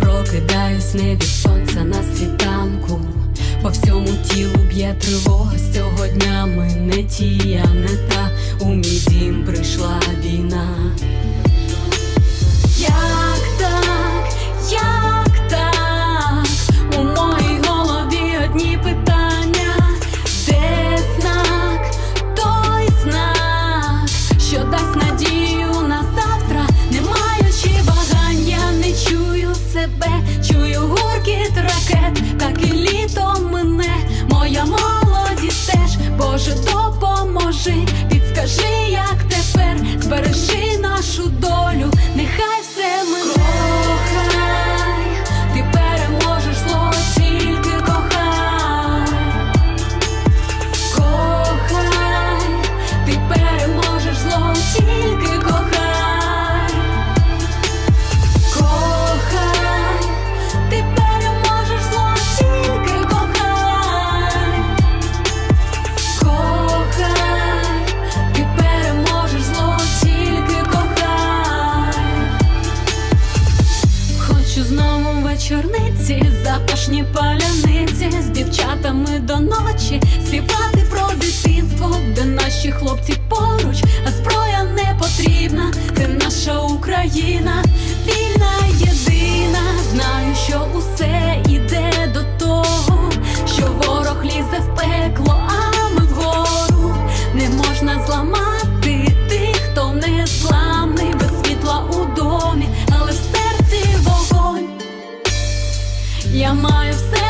Прокидаюсь не від сонця на світанку. По всьому тілу б'є тривога цього дня ми не ті, я не та у мій дім прийшла війна. Чую гуркіт ракет, так і літо мине, моя молодість теж, Боже, допоможи, підскажи, як тепер збережи нашу долю, Знову вечорниці, запашні паляниці. З дівчатами до ночі, співати про маю все.